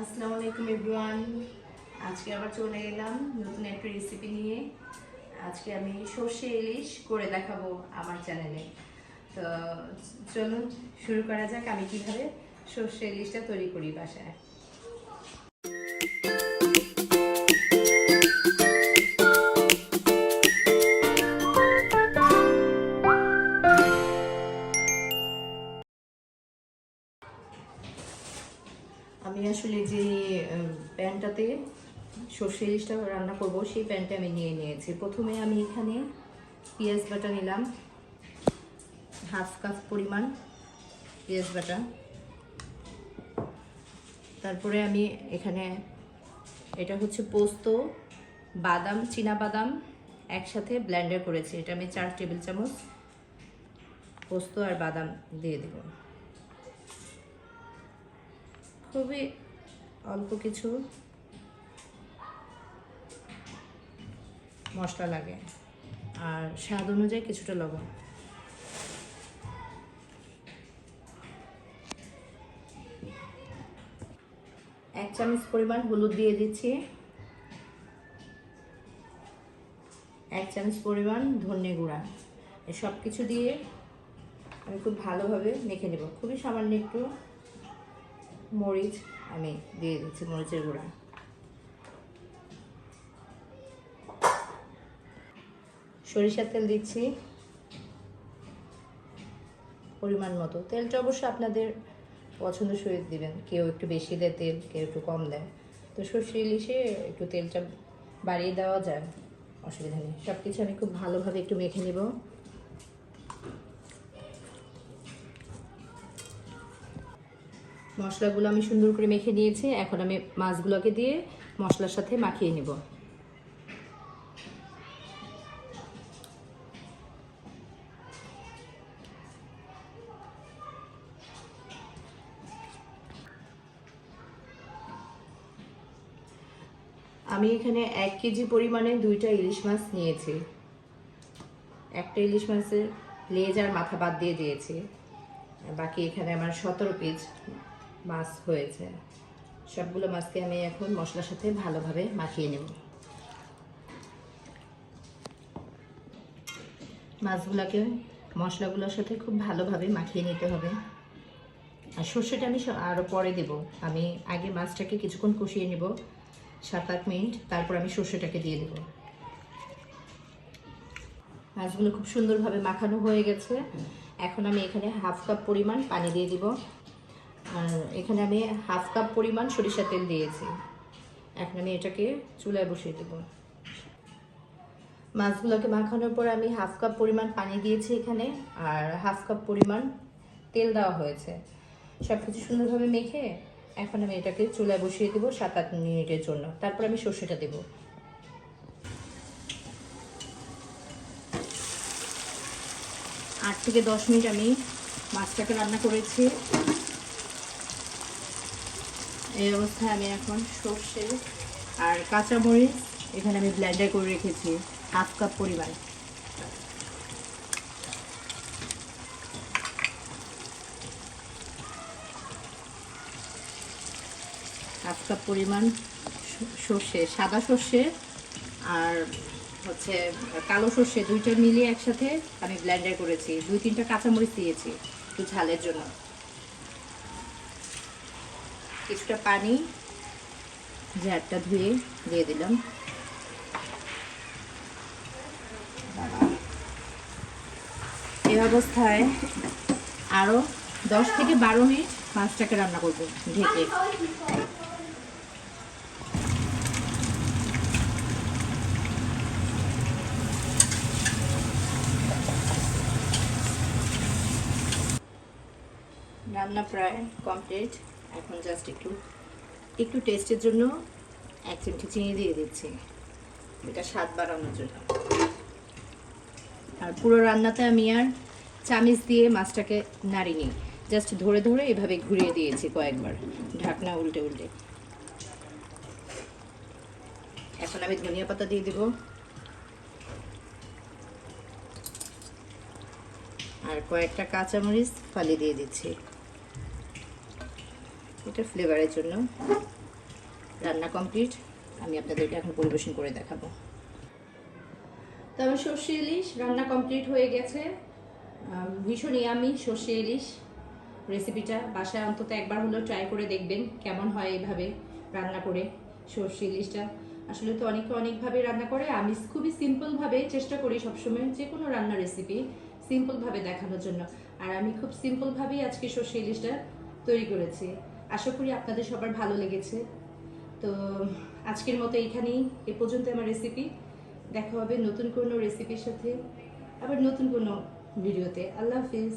আসসালামু আলাইকুম এভরিওয়ান। আজকে আবার চলে এলাম নতুন একটা রেসিপি নিয়ে। আজকে আমি সর্ষে ইলিশ করে দেখাবো আমার চ্যানেলে তো চলুন, শুরু করা যাক আমি কীভাবে সর্ষে ইলিশটা তৈরি করি বাসায়। আসলে যে প্যানটাতে সর্ষে ইলিশটা রান্না করব, সেই প্যানটা আমি নিয়ে নিয়েছি। প্রথমে আমি এখানে পেঁয়াজ বাটা নিলাম, হাফ কাপ পরিমাণ পেঁয়াজ বাটা। তারপরে আমি এখানে, এটা হচ্ছে পোস্ত, বাদাম চীনা বাদাম একসাথে ব্লেন্ডার করেছি। এটা আমি চার টেবিল চামচ পোস্ত আর বাদাম দিয়ে দেবো। খুবই অল্প কিছু মশলা লাগে। আর স্বাদ অনুযায়ী কিছুটা লবণ। এক চামচ পরিমাণ হলুদ দিয়ে দিচ্ছি। এক চামচ পরিমাণ ধনে গুঁড়া। সব কিছু দিয়ে আমি খুব ভালোভাবে মেখে নেব। খুবই সামান্য একটু মরিচ, আমি দিয়ে দিচ্ছি মরিচের গুঁড়া। সরিষার তেল দিচ্ছি পরিমাণ মতো। তেলটা অবশ্য আপনাদের পছন্দ সহিত দিবেন। কেউ একটু বেশি দেয় তেল, কেউ একটু কম দেয়। তো সর্ষে ইলিশে একটু তেলটা বাড়িয়ে দেওয়া যায়, অসুবিধা নেই। সব কিছু আমি খুব ভালোভাবে একটু মেখে নেব। মশলাগুলো আমি সুন্দর করে মেখে নিয়েছি। এখন আমি মাছগুলোকে দিয়ে মশলার সাথে মাখিয়ে নেব। আমি এখানে এক কেজি পরিমাণে দুইটা ইলিশ মাছ নিয়েছি। একটা ইলিশ মাছের লেজ আর মাথা বাদ দিয়ে দিয়েছি। বাকি এখানে আমার সতেরো পিস মাছ হয়েছে। সবগুলো মাছকে আমি এখন মশলার সাথে ভালোভাবে মাখিয়ে নেব। মাছগুলোকে মশলাগুলোর সাথে খুব ভালোভাবে মাখিয়ে নিতে হবে। আর সর্ষেটা আমি আরও পরে দেব। আমি আগে মাছটাকে কিছুক্ষণ কষিয়ে নেব। সাত আট মিনিট, তারপর আমি সর্ষেটাকে দিয়ে দেব। মাছগুলো খুব সুন্দরভাবে মাখানো হয়ে গেছে। এখন আমি এখানে হাফ কাপ পরিমাণ পানি দিয়ে দিব। আর এখানে আমি হাফ কাপ পরিমাণ সরিষা তেল দিয়েছি। এখন আমি এটাকে চুলায় বসিয়ে দেব। মাছগুলোকে মাখানোর পর আমি হাফ কাপ পরিমাণ পানি দিয়েছি এখানে, আর হাফ কাপ পরিমাণ তেল দেওয়া হয়েছে। সব কিছু সুন্দরভাবে মেখে এখন আমি এটাকে চুলায় বসিয়ে দেবো সাত আট মিনিটের জন্য। তারপর আমি সর্ষেটা দেবো। আট থেকে দশ মিনিট আমি মাছটাকে রান্না করেছি। এই অবস্থায় আমি এখন সর্ষে আর কাঁচামরিচ এখানে আমি ব্লেন্ডার করে রেখেছি হাফ কাপ পরিমাণ। হাফ কাপ পরিমাণ সর্ষে, সাদা সর্ষে আর হচ্ছে কালো সর্ষে দুইটা মিলিয়ে একসাথে আমি ব্লেন্ডার করেছি। দুই তিনটা কাঁচামরিচ দিয়েছি একটু ঝালের জন্য। কিছুটা পানি ঝাড়টা ধুয়ে দিয়ে দিলাম। এই অবস্থায় আরও দশ থেকে বারো মিনিট মাছটাকে রান্না করব ঢেকে। রান্না প্রায় কমপ্লিট এখন জাস্ট একটু একটু টেস্টের জন্য এক চিমটি চিনি দিয়ে দিচ্ছি। এটা স্বাদ বাড়ানোর জন্য। আর পুরো রান্নাতে আমি আর চামিচ দিয়ে মাছটাকে নাড়িনি। জাস্ট ধরে ধরে এভাবে ঘুরিয়ে দিয়েছি কয়েকবার। ঢাকনা উল্টে উল্টে। এখন আমি ধনিয়া পাতা দিয়ে দিব। আর কয়েকটা কাঁচামরিচ ফালি দিয়ে দিচ্ছি। এটা ফ্লেভারের জন্য। রান্না কমপ্লিট আমি আপনাদেরকে এখন পরিবেশন করে দেখাবো। তো সর্ষে ইলিশ রান্না কমপ্লিট হয়ে গেছে। আম, ভীষণ ইয়ামি সর্ষে ইলিশ রেসিপিটা বাসায় অন্তত একবার হলেও ট্রাই করে দেখবেন কেমন হয় এইভাবে রান্না করে সর্ষে ইলিশটা। আসলে তো অনেকে অনেকভাবে রান্না করে। আমি খুবই সিম্পলভাবে চেষ্টা করি সবসময় যে কোনো রান্নার রেসিপি সিম্পলভাবে দেখানোর জন্য। আর আমি খুব সিম্পলভাবেই আজকে সর্ষে ইলিশটা তৈরি করেছি। আশা করি আপনাদের সবার ভালো লেগেছে। তো আজকের মতো এইখানেই, এ পর্যন্ত আমার রেসিপি দেখা হবে নতুন কোনো রেসিপির সাথে, আবার নতুন কোনো ভিডিওতে আল্লাহ হাফিজ।